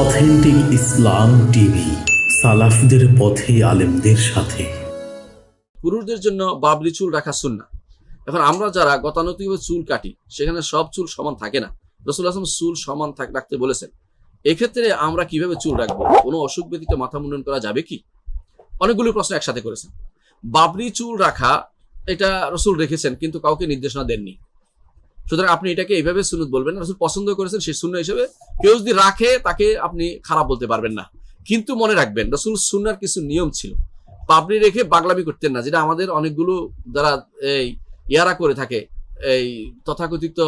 Authentic ইসলাম TV, সালাফদের পথে আলেমদের সাথে। পুরুষদের জন্য বাবলি চুল রাখা সুন্না এখন আমরা যারা গতানুগতিকভাবে চুল কাটি, সেখানে সব চুল সমান থাকে না। রসুল আসলাম চুল সমান রাখতে বলেছেন। এক্ষেত্রে আমরা কীভাবে চুল রাখব? কোনো অসুখ ব্যতীত মাথা মুন্ডন করা যাবে কি? অনেকগুলো প্রশ্ন একসাথে করেছেন। বাবরি চুল রাখা, এটা রসুল রেখেছেন, কিন্তু কাউকে নির্দেশনা দেননি। সুতরাং আপনি এটাকে এইভাবে সুন্নত বলবেন রসুল পছন্দ করেছেন সেই শূন্য হিসেবে। কেউ যদি রাখে, তাকে আপনি খারাপ বলতে পারবেন না। কিন্তু মনে রাখবেন, রসুল সুন্নার কিছু নিয়ম ছিল। পাবলি রেখে বাগলামি করতেন না, যেটা আমাদের অনেকগুলো যারা এই ইয়ারা করে থাকে, এই তথাকথিত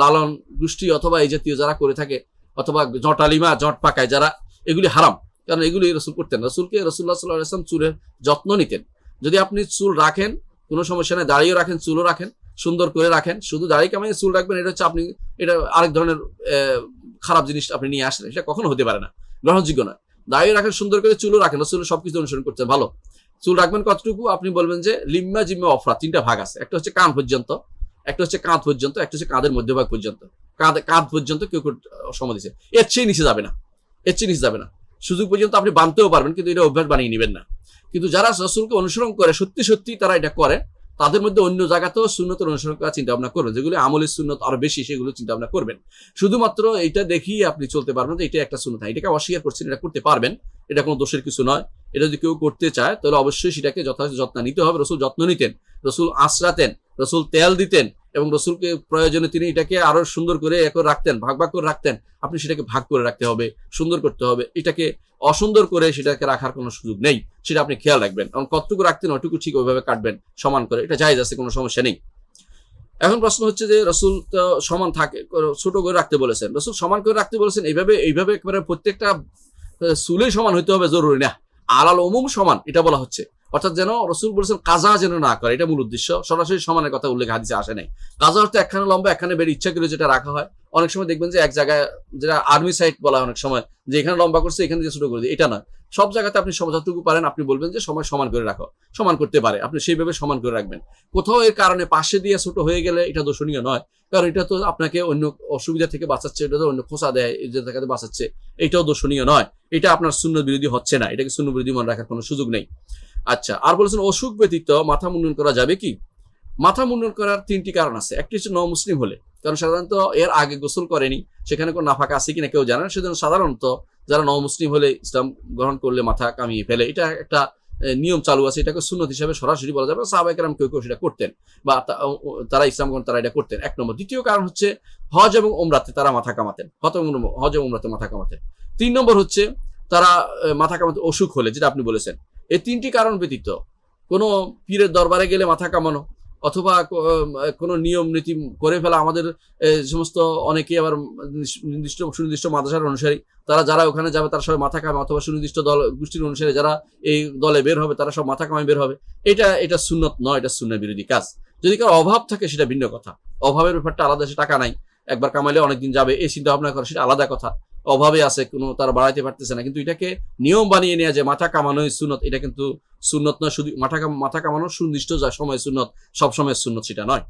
লালন গোষ্ঠী অথবা এই জাতীয় যারা করে থাকে, অথবা জটালিমা জট পাকায় যারা, এগুলি হারাম। কারণ এগুলি রসুল করতেন রসুলকে রসুল্লাহ সাল্লাহ আসলাম চুলের যত্ন নিতেন। যদি আপনি চুল রাখেন, কোনো সমস্যা নেই দাঁড়িয়েও রাখেন, চুলও রাখেন সুন্দর করে রাখেন। শুধু দাড়ি কামাই চুল রাখবেন, এটা হচ্ছে আপনি এটা আরেক ধরনের খারাপ জিনিস আপনি নিয়ে আসলেন সেটা কখনো হতে পারে না। গ্রহণযোগ্য নয় দাড়ি রাখেন, সুন্দর করে চুলও রাখেন। রসুল সবকিছু অনুসরণ করছেন ভালো। চুল রাখবেন কতটুকু? আপনি বলবেন যে লিম্মা জিম্মা অফরা তিনটা ভাগ আছে। একটা হচ্ছে কান পর্যন্ত, একটা হচ্ছে কাঁধ পর্যন্ত, একটা হচ্ছে কাঁধের মধ্যভাগ পর্যন্ত। কাঁধ কাঁধ পর্যন্ত কেউ সময় দিচ্ছে এর চেয়ে নিচে যাবে না। এর চেয়ে নিচে যাবে না। সুযোগ পর্যন্ত আপনি বানতেও পারবেন, কিন্তু এটা অভ্যাস বানিয়ে নেবেন না। কিন্তু যারা রসুলকে অনুসরণ করে, সত্যি সত্যি তারা এটা করে তাদের মধ্যে অন্য জায়গাতেও শূন্যতের অনুসরণ করার চিন্তা ভাবনা করবেন, যেগুলি আমলের শূন্যত আরও বেশি সেগুলো চিন্তা ভাবনা করবেন। শুধুমাত্র এটা দেখিয়ে আপনি চলতে পারবেন যে এটা একটা সুন্নত। এটাকে অস্বীকার করছেন, এটা করতে পারবেন, এটা কোনো দোষের কিছু নয়। এটা যদি কেউ করতে চায়, তাহলে অবশ্যই সেটাকে যথাযথ যত্ন নিতে হবে। রসুল যত্ন নিতেন, রসুল আশ্রাতেন, রসুল তেল দিতেন এবং রসুলকে প্রয়োজনে তিনি এটাকে আরও সুন্দর করে করে রাখতেন, ভাগ ভাগ করে রাখতেন। আপনি সেটাকে ভাগ করে রাখতে হবে, সুন্দর করতে হবে। এটাকে অসুন্দর করে সেটাকে রাখার কোনো সুযোগ নেই, সেটা আপনি খেয়াল রাখবেন। এবং কতটুকু রাখতেন ওটুকু ঠিক ওইভাবে কাটবেন, সমান করে। এটা জায়জ আছে, কোনো সমস্যা নেই। এখন প্রশ্ন হচ্ছে যে রসুল তো সমান থাকে, ছোট করে রাখতে বলেছেন। রসুল সমান করে রাখতে বলেছেন, এইভাবে এইভাবে একবারে প্রত্যেকটা চুলেই সমান হইতে হবে, জরুরি না। আলাল অমুম সমান, এটা বলা হচ্ছে। অর্থাৎ যেন রসুল বলেছেন, কাজা যেন না করে। এটা মূল উদ্দেশ্য। সরাসরি সমানের কথা উল্লেখ হাদিসে আসে নাই। কাজা অর্থ একখানে লম্বা, একখানে বেড়ে ইচ্ছা করে যেটা রাখা হয়। অনেক সময় দেখবেন যে এক জায়গায় যেটা আর্মি সাইট বলা অনেক সময়, যে এখানে লম্বা করছে, এখানে যে ছোট করে দিই এটা না সব জায়গাতে আপনি যতটুকু পারেন, আপনি বলবেন যে সময় সমান করে রাখো। সমান করতে পারে। আপনি সেইভাবে সমান করে রাখবেন। কোথাও এর কারণে পাশে দিয়ে ছোট হয়ে গেলে এটা দর্শনীয় নয়। কারণ এটা তো আপনাকে অন্য অসুবিধা থেকে বাঁচাচ্ছে, এটা তো অন্য খোঁচা দেয় যে দেখাতে বাঁচাচ্ছে, এটাও দর্শনীয় নয়। এটা আপনার শূন্য বিরোধী হচ্ছে না। এটাকে শূন্য বিরোধী মনে রাখার কোনো সুযোগ নেই। আচ্ছা আর বলেছেন, অসুখ ব্যতীত মাথা মুন্ডন করা যাবে কি? মাথা মুন্ডন করার তিনটি কারণ আছে। একটি হচ্ছে ন মুসলিম হলে, কারণ সাধারণত এর আগে গোসল করেনি, সেখানে কোনো নাফাক আছে কিনা কেউ জানে না। সেজন্য সাধারণত যারা ন মুসলিম হলে ইসলাম গ্রহণ করলে মাথা কামিয়ে ফেলে, এটা একটা নিয়ম চালু আছে, এটাকে সুন্নত হিসাবে সরাসরি বলা যাবে সাহাবাইকার কেউ কেউ সেটা করতেন, বা তারা ইসলাম গ্রহণ, তারা এটা করতেন। এক নম্বর। দ্বিতীয় কারণ হচ্ছে হজ এবং ওমরাতে তারা মাথা কামাতেন। এবং হজ এবং ওমরাতে মাথা কামাতেন। তিন নম্বর হচ্ছে তারা মাথা কামাতে অসুখ হলে, যেটা আপনি বলেছেন এই তিনটি কারণ ব্যতীত। কোনো পীরের দরবারে গেলে মাথা কামানো, অথবা কোনো নিয়ম, নীতি করে ফেলা আমাদের সমস্ত অনেকেই আবার নির্দিষ্ট সুনির্দিষ্ট মাদ্রাসার অনুসারী। তারা যারা ওখানে যাবে, তারা সবাই মাথা কামে অথবা সুনির্দিষ্ট দল, গোষ্ঠীর অনুসারে যারা এই দলে বের হবে, তারা সব মাথা কামায় বের হবে। এটা এটা সুন্নত নয়, এটা শূন্য বিরোধী কাজ। যদি কারও অভাব থাকে, সেটা ভিন্ন কথা। অভাবের ব্যাপারটা আলাদা, সে টাকা নাই। একবার কামাইলে অনেকদিন যাবে, এই চিন্তা ভাবনা করে, সেটা আলাদা কথা। অভাবে আছে, কোনো তারা বাড়াইতে পারতেছে না। কিন্তু এটাকে নিয়ম বানিয়ে নেওয়া যে মাথা কামানোই সুনত এটা কিন্তু সুনত নয়, শুধু মাথা মাথা কামানো সুনির্দিষ্ট যা সময় সুনত সবসময় সুনত সেটা নয়।